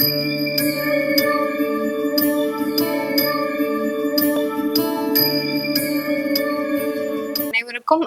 அனைவருக்கும்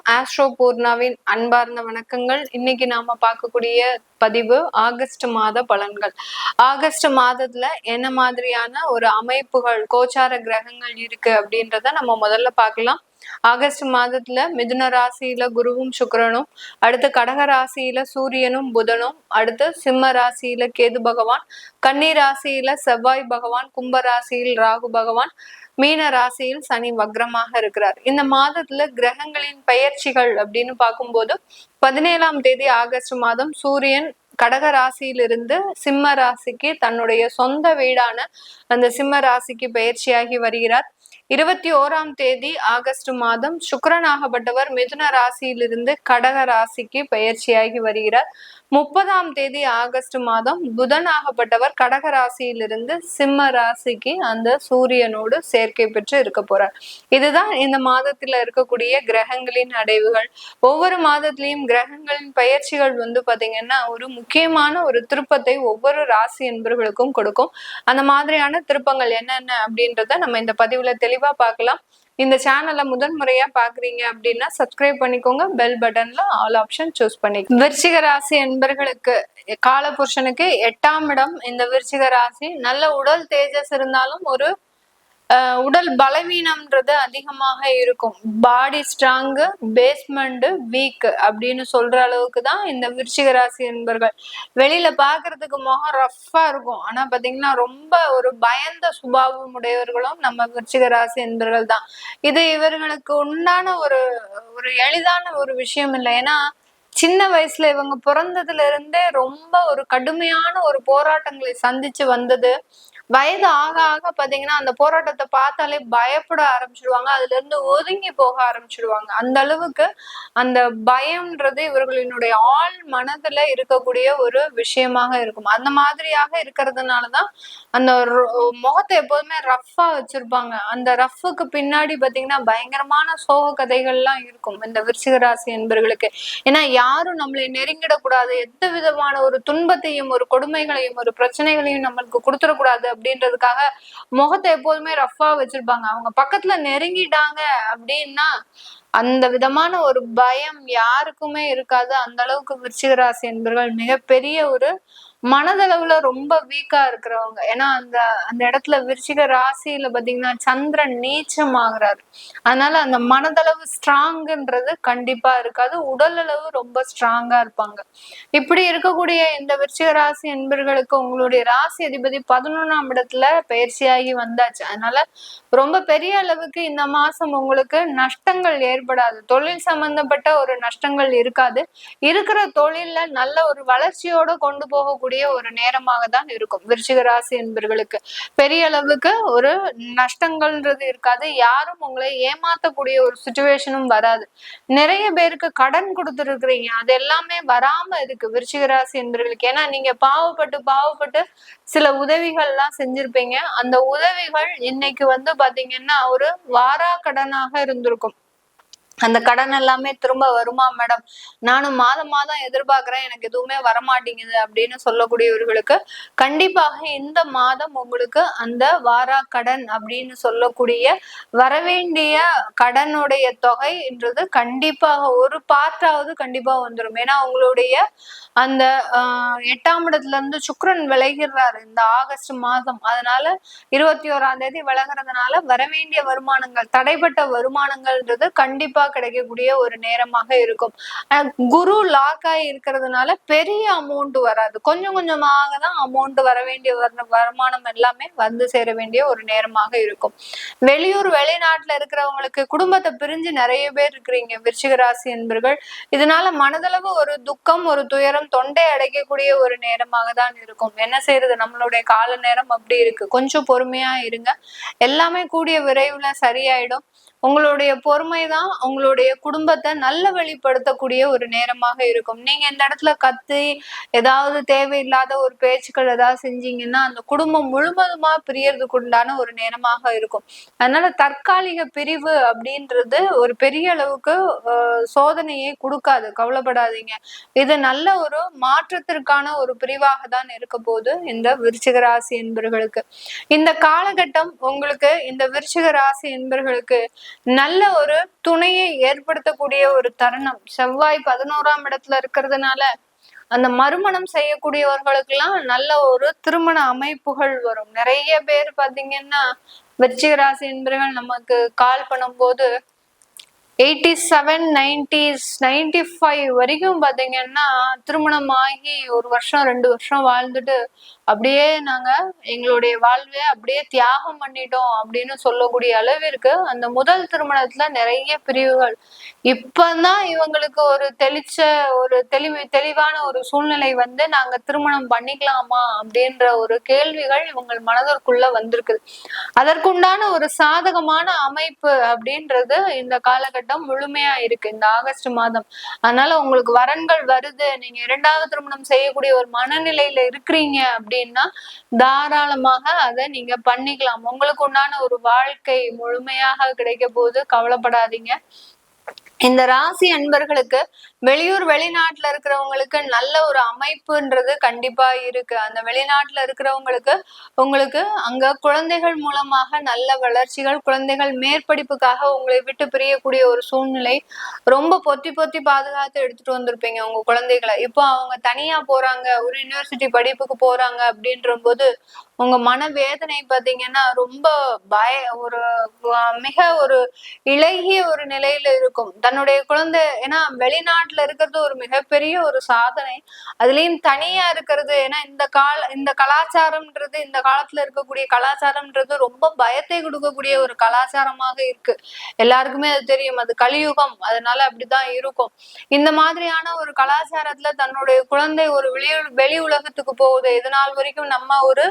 ஆஸ்ட்ரோ பூர்ணாவின் அன்பார்ந்த வணக்கங்கள். இன்னைக்கு நாம பார்க்கக்கூடிய பதிவு ஆகஸ்ட் மாத பலன்கள். ஆகஸ்ட் மாதத்துல என்ன மாதிரியான ஒரு அமைப்புகள் கோச்சார கிரகங்கள் இருக்கு அப்படின்றத நம்ம முதல்ல பார்க்கலாம். ஆகஸ்ட் மாதத்துல மிதுன ராசியில குருவும் சுக்கரனும் அடுத்து கடக ராசியில சூரியனும் புதனும் அடுத்து சிம்ம ராசியில கேது பகவான் கன்னி ராசியில செவ்வாய் பகவான் கும்ப ராசியில் ராகு பகவான் மீன ராசியில் சனி வக்ரமாக இருக்கிறார். இந்த மாதத்துல கிரகங்களின் பெயர்ச்சிகள் அப்படின்னு பார்க்கும்போது பதினேழாம் தேதி ஆகஸ்ட் மாதம் சூரியன் கடக ராசியிலிருந்து சிம்ம ராசிக்கு தன்னுடைய சொந்த வீடான அந்த சிம்ம ராசிக்கு பயிற்சியாகி வருகிறார். இருபத்தி ஓராம் தேதி ஆகஸ்ட் மாதம் சுக்கரனாகப்பட்டவர் மிதுன ராசியிலிருந்து கடக ராசிக்கு பயிற்சியாகி வருகிறார். முப்பதாம் தேதி ஆகஸ்ட் மாதம் புதனாகப்பட்டவர் கடக ராசியிலிருந்து சிம்ம ராசிக்கு அந்த சூரியனோடு சேர்க்கை பெற்று இருக்க போறார். இதுதான் இந்த மாதத்துல இருக்கக்கூடிய கிரகங்களின் அடைவுகள். ஒவ்வொரு மாதத்திலையும் கிரகங்களின் பயிற்சிகள் வந்து பாத்தீங்கன்னா ஒரு முக்கியமான ஒரு திருப்பத்தை ஒவ்வொரு ராசி என்பவர்களுக்கும் கொடுக்கும். அந்த மாதிரியான திருப்பங்கள் என்னென்ன அப்படின்றத நம்ம இந்த பதிவுல தெளிவா பார்க்கலாம். இந்த சேனலை முதன் முறையா பாக்குறீங்க அப்படின்னா சப்ஸ்கிரைப் பண்ணிக்கோங்க. பெல் பட்டன்ல ஆல் ஆப்ஷன் சூஸ் பண்ணிக்கோங்க. விருச்சிக ராசி என்பர்களுக்கு காலபுருஷனுக்கு எட்டாம் இடம். இந்த விருச்சிக ராசி நல்ல உடல் தேஜஸ் இருந்தாலும் ஒரு உடல் பலவீனம்ன்றது அதிகமாக இருக்கும். பாடி ஸ்ட்ராங்கு பேஸ்மெண்ட் வீக் அப்படின்னு சொல்ற அளவுக்கு தான் இந்த விருச்சிக ராசி என்பர்கள் வெளியில பாக்குறதுக்கு முகம் ரஃப்பா இருக்கும். ஆனா பாத்தீங்கன்னா ரொம்ப ஒரு பயந்த சுபாவம் உடையவர்களும் நம்ம விருச்சிக ராசி என்பர்கள் தான். இது இவர்களுக்கு உண்டான ஒரு ஒரு எளிதான ஒரு விஷயம் இல்லை. ஏன்னா சின்ன வயசுல இவங்க பிறந்ததுல இருந்தே ரொம்ப ஒரு கடுமையான ஒரு போராட்டங்களை சந்திச்சு வந்தது. வயது ஆக ஆக பாத்தீங்கன்னா அந்த போராட்டத்தை பார்த்தாலே பயப்பட ஆரம்பிச்சிடுவாங்க. அதுல இருந்து ஒதுங்கி போக ஆரம்பிச்சிடுவாங்க. அந்த அளவுக்கு அந்த பயம்ன்றது இவர்களினுடைய ஆள் மனதுல இருக்கக்கூடிய ஒரு விஷயமாக இருக்கும். அந்த மாதிரியாக இருக்கிறதுனாலதான் அந்த முகத்தை எப்போதுமே ரஃப்பா வச்சிருப்பாங்க. அந்த ரஃப்புக்கு பின்னாடி பாத்தீங்கன்னா பயங்கரமான சோக கதைகள்லாம் இருக்கும். இந்த விருச்சிக ராசி என்பர்களுக்கு. ஏன்னா யாரும் நம்மளை நெருங்கிடக்கூடாது. எந்த விதமான ஒரு துன்பத்தையும் ஒரு கொடுமைகளையும் ஒரு பிரச்சனைகளையும் நம்மளுக்கு கொடுத்துடக்கூடாது. அப்படின்றதுக்காக முகத்தை எப்போதுமே ரஃபா வச்சிருப்பாங்க. அவங்க பக்கத்துல நெருங்கிட்டாங்க அப்படின்னா அந்த விதமான ஒரு பயம் யாருக்குமே இருக்காது. அந்த அளவுக்கு விருச்சிக ராசி என்பவர்கள் மிகப்பெரிய ஒரு மனதளவுல ரொம்ப வீக்கா இருக்கிறவங்க. ஏன்னா அந்த அந்த இடத்துல விருச்சிக ராசியில பாத்தீங்கன்னா சந்திரன் நீச்சம் ஆகுறாரு அதனால அந்த மனதளவு ஸ்ட்ராங்குன்றது கண்டிப்பா இருக்காது. உடல் அளவு ரொம்ப ஸ்ட்ராங்கா இருப்பாங்க. இப்படி இருக்கக்கூடிய இந்த விருச்சிக ராசி என்பர்களுக்கு உங்களுடைய ராசி அதிபதி பதினொன்னாம் இடத்துல பயிற்சியாகி வந்தாச்சு. அதனால ரொம்ப பெரிய அளவுக்கு இந்த மாசம் உங்களுக்கு நஷ்டங்கள் ஏற்படாது. தொழில் சம்பந்தப்பட்ட ஒரு நஷ்டங்கள் இருக்காது. இருக்கிற தொழில்ல நல்ல ஒரு வளர்ச்சியோட கொண்டு போகக்கூடிய வரக்கூடிய ஒரு நேரமாக தான் இருக்கும். விருச்சிக ராசி என்பர்களுக்கு பெரிய அளவுக்கு ஒரு நஷ்டங்கள்ன்றது இருக்காது. யாரும் உங்களை ஏமாத்தக்கூடிய ஒரு சுச்சுவேஷனும் வராது. நிறைய பேருக்கு கடன் கொடுத்துருக்குறீங்க. அது எல்லாமே வராம இருக்கு விருச்சிக ராசி என்பர்களுக்கு. ஏன்னா நீங்க பாவப்பட்டு பாவப்பட்டு சில உதவிகள் எல்லாம் செஞ்சிருப்பீங்க. அந்த உதவிகள் இன்னைக்கு வந்து பாத்தீங்கன்னா ஒரு வாரா கடனாக இருந்திருக்கும். அந்த கடன் எல்லாமே திரும்ப வருமா மேடம்? நானும் மாதம் மாதம் எதிர்பார்க்கிறேன். எனக்கு எதுவுமே வரமாட்டேங்குது அப்படின்னு சொல்லக்கூடியவர்களுக்கு கண்டிப்பாக இந்த மாதம் உங்களுக்கு அந்த வாரா கடன் அப்படின்னு சொல்லக்கூடிய வரவேண்டிய கடனுடைய தொகைன்றது கண்டிப்பாக ஒரு பார்ட்டாவது கண்டிப்பா வந்துடும் ஏன்னா உங்களுடைய அந்த எட்டாம் இடத்துல இருந்து சுக்ரன் விளைகிறார் இந்த ஆகஸ்ட் மாதம். அதனால இருபத்தி ஓராம் தேதி விலகிறதுனால வரவேண்டிய வருமானங்கள் தடைப்பட்ட வருமானங்கள்ன்றது கண்டிப்பா கிடைக்கக்கூடிய ஒரு நேரமாக இருக்கும். குரு லாக் ஆகி இருக்கிறதுனால பெரிய அமௌண்ட் வராது. கொஞ்சம் கொஞ்சமாக தான் அமௌண்ட் வர வேண்டிய வருமானம் எல்லாமே வந்து சேர வேண்டிய ஒரு நேரமாக இருக்கும். வெளியூர் வெளிநாட்டுல இருக்கிறவங்களுக்கு குடும்பத்தை பிரிஞ்சு நிறைய பேர் இருக்கிறீங்க. விருச்சிக ராசி என்பர்கள். இதனால மனதளவு ஒரு துக்கம் ஒரு துயரம் தொண்டை அடைக்கக்கூடிய ஒரு நேரமாக தான் இருக்கும். என்ன செய்யறது நம்மளுடைய கால நேரம் அப்படி இருக்கு. கொஞ்சம் பொறுமையா இருங்க. எல்லாமே கூடிய விரைவுல சரியாயிடும். உங்களுடைய பொறுமை தான் உங்களுடைய குடும்பத்தை நல்ல வெளிப்படுத்தக்கூடிய ஒரு நேரமாக இருக்கும். நீங்க இந்த இடத்துல கத்தி ஏதாவது தேவையில்லாத ஒரு பேச்சுக்கள் ஏதாவது செஞ்சீங்கன்னா அந்த குடும்பம் முழுவதுமா பிரியறதுக்கு உண்டான ஒரு நேரமாக இருக்கும். அதனால தற்காலிக பிரிவு அப்படின்றது ஒரு பெரிய அளவுக்கு சோதனையை கொடுக்காது. கவலைப்படாதீங்க. இது நல்ல ஒரு மாற்றத்திற்கான ஒரு பிரிவாக தான் இருக்க போது இந்த விருச்சிக ராசி என்பர்களுக்கு. இந்த காலகட்டம் உங்களுக்கு இந்த விருச்சிக ராசி என்பர்களுக்கு நல்ல ஒரு துணையை ஏற்படுத்தக்கூடிய ஒரு தருணம். செவ்வாய் பதினோராம் இடத்துல இருக்கிறதுனால அந்த மறுமணம் செய்யக்கூடியவர்களுக்கு எல்லாம் நல்ல ஒரு திருமண அமைப்புகள் வரும். நிறைய பேர் பாத்தீங்கன்னா விருச்சிக ராசி என்பர்கள் நமக்கு கால் பண்ணும்போது eighty seven nineties ninety five வரைக்கும் பார்த்தீங்கன்னா திருமணம் ஆகி ஒரு வருஷம் ரெண்டு வருஷம் வாழ்ந்துட்டு அப்படியே நாங்க எங்களுடைய வாழ்வே அப்படியே தியாகம் பண்ணிட்டோம் அப்படின்னு சொல்லக்கூடிய அளவிற்கு அந்த முதல் திருமணத்துல நிறைய பிரிவுகள். இப்பதான் இவங்களுக்கு ஒரு தெளிச்ச ஒரு தெளிவு தெளிவான ஒரு சூழ்நிலை வந்து நாங்க திருமணம் பண்ணிக்கலாமா அப்படின்ற ஒரு கேள்விகள் இவங்க மனதிற்குள்ள வந்திருக்குது. அதற்குண்டான ஒரு சாதகமான அமைப்பு அப்படின்றது இந்த காலகட்டம் முழுமையா இருக்கு. இந்த ஆகஸ்ட் மாதம். அதனால உங்களுக்கு வரன்கள் வருது. நீங்க இரண்டாவது திருமணம் செய்யக்கூடிய ஒரு மனநிலையில இருக்கிறீங்க அப்படின்னா தாராளமாக அதை நீங்க பண்ணிக்கலாம். உங்களுக்கு உண்டான ஒரு வாழ்க்கை முழுமையாக கிடைக்க போது கவலைப்படாதீங்க. இந்த ராசி அன்பர்களுக்கு வெளியூர் வெளிநாட்டுல இருக்கிறவங்களுக்கு நல்ல ஒரு அமைப்புன்றது கண்டிப்பா இருக்கு. அந்த வெளிநாட்டுல இருக்கிறவங்களுக்கு உங்களுக்கு அங்க குழந்தைகள் மூலமாக நல்ல வளர்ச்சிகள் குழந்தைகள் மேற்படிப்புக்காக உங்களை விட்டு பிரியக்கூடிய ஒரு சூழ்நிலை ரொம்ப பொத்தி பொத்தி பாதுகாத்து எடுத்துட்டு வந்திருப்பீங்க உங்க குழந்தைகளை. இப்போ அவங்க தனியா போறாங்க ஒரு யூனிவர்சிட்டி படிப்புக்கு போறாங்க அப்படின்ற போது உங்க மன வேதனை பாத்தீங்கன்னா ரொம்ப பய ஒரு மிக ஒரு இழகிய ஒரு நிலையில இருக்கும். தன்னுடைய குழந்தை ஏன்னா வெளிநாட்டுல இருக்கிறது ஒரு மிகப்பெரிய ஒரு சாதனை. அதுலயும் தனியா இருக்கிறது ஏன்னா இந்த கால இந்த கலாச்சாரம்ன்றது இந்த காலத்துல இருக்கக்கூடிய கலாச்சாரம்ன்றது ரொம்ப பயத்தை கொடுக்கக்கூடிய ஒரு கலாச்சாரமாக இருக்கு. எல்லாருக்குமே அது தெரியும். அது கலியுகம். அதனால அப்படிதான் இருக்கும். இந்த மாதிரியான ஒரு கலாச்சாரத்துல தன்னுடைய குழந்தை ஒரு வெளி வெளி உலகத்துக்கு போகுது. இது நாள் வரைக்கும் நம்ம ஒரு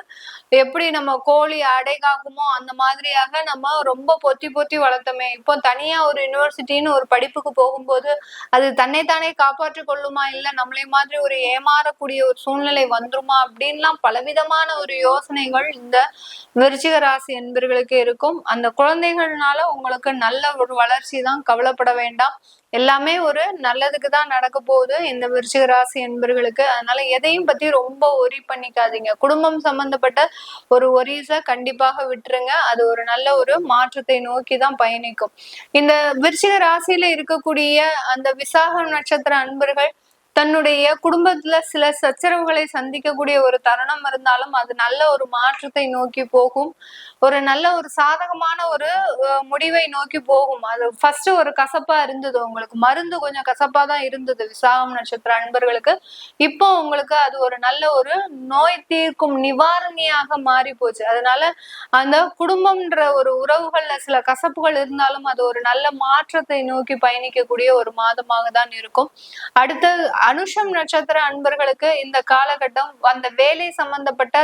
எப்படி நம்ம கோழி அடை காக்குமோ அந்த மாதிரியாக நம்ம ரொம்ப பொத்தி பொத்தி வளர்த்தோமே. இப்போ தனியா ஒரு யூனிவர்சிட்டின்னு ஒரு படிப்புக்கு போகும்போது அது தன்னை தன்னைத்தானே காப்பாற்றிக் கொள்ளுமா? இல்ல நம்மளே மாதிரி ஒரு ஏமாறக்கூடிய ஒரு சூழ்நிலை வந்துருமா? அப்படின்லாம் பலவிதமான ஒரு யோசனைகள் இந்த விருச்சிக ராசி என்பர்களுக்கு இருக்கும். அந்த குழந்தைகள்னால உங்களுக்கு நல்ல ஒரு வளர்ச்சி தான் கவலைப்பட வேண்டாம். எல்லாமே ஒரு நல்லதுக்கு தான் நடக்க போகுது. இந்த விருச்சிக ராசி என்பர்களுக்கு. அதனால எதையும் பத்தி ரொம்ப ஒரி பண்ணிக்காதீங்க. குடும்பம் சம்பந்தப்பட்ட ஒரு ஒரீஸ கண்டிப்பாக விட்டுருங்க. அது ஒரு நல்ல ஒரு மாற்றத்தை நோக்கி தான் பயணிக்கும். இந்த விருச்சிக ராசியில இருக்கக்கூடிய அந்த விசாக நட்சத்திர அன்பர்கள் தன்னுடைய குடும்பத்துல சில சச்சரவுகளை சந்திக்கக்கூடிய ஒரு தருணம் இருந்தாலும் அது நல்ல ஒரு மாற்றத்தை நோக்கி போகும். ஒரு நல்ல ஒரு சாதகமான ஒரு முடிவை நோக்கி போகும். அது ஃபர்ஸ்ட் ஒரு கசப்பா இருந்தது உங்களுக்கு. மருந்து கொஞ்சம் கசப்பா தான் இருந்தது விசாகம் நட்சத்திர அன்பர்களுக்கு. இப்போ உங்களுக்கு அது ஒரு நல்ல ஒரு நோய் தீர்க்கும் நிவாரணியாக மாறி போச்சு. அதனால அந்த குடும்பம்ன்ற ஒரு உறவுகள்ல சில கசப்புகள் இருந்தாலும் அது ஒரு நல்ல மாற்றத்தை நோக்கி பயணிக்கக்கூடிய ஒரு மாதமாக தான் இருக்கும். அடுத்தது அனுஷம் நட்சத்திர அன்பர்களுக்கு இந்த காலகட்டம் அந்த வேலை சம்பந்தப்பட்ட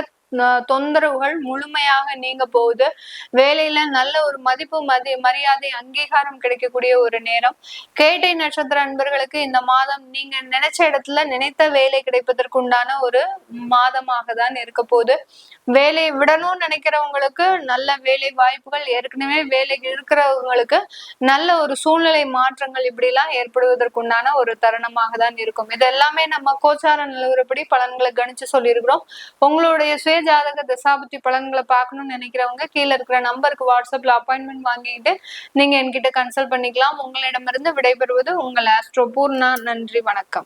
தொந்தரவுகள் முழுமையாக நீங்க போகுது. வேலையில நல்ல ஒரு மதிப்பு மதி மரியாதை அங்கீகாரம் கிடைக்கக்கூடிய ஒரு நேரம். கேட்டை நட்சத்திர அன்பர்களுக்கு இந்த மாதம் நீங்க நினைச்ச இடத்துல நினைத்த வேலை கிடைப்பதற்குண்டான ஒரு மாதமாக தான் இருக்க போகுது. வேலையை விடணும்னு நினைக்கிறவங்களுக்கு நல்ல வேலை வாய்ப்புகள் ஏற்கனவே வேலை இருக்கிறவங்களுக்கு நல்ல ஒரு சூழ்நிலை மாற்றங்கள் இப்படி எல்லாம் ஏற்படுவதற்குண்டான ஒரு தருணமாக தான் இருக்கும். இது எல்லாமே நம்ம கோச்சார நிலவரப்படி பலன்களை கணிச்சு சொல்லியிருக்கிறோம். உங்களுடைய சுய ஜாதக தசாபுத்தி பலன்களை பார்க்கணும்னு நினைக்கிறவங்க கீழே இருக்கிற நம்பருக்கு வாட்ஸ்அப்ல அப்பாயின்மெண்ட் வாங்கிட்டு நீங்க என்கிட்ட கன்சல்ட் பண்ணிக்கலாம். உங்களிடமிருந்து விடைபெறுவது உங்கள் ஆஸ்ட்ரோ பூர்ணா. நன்றி வணக்கம்.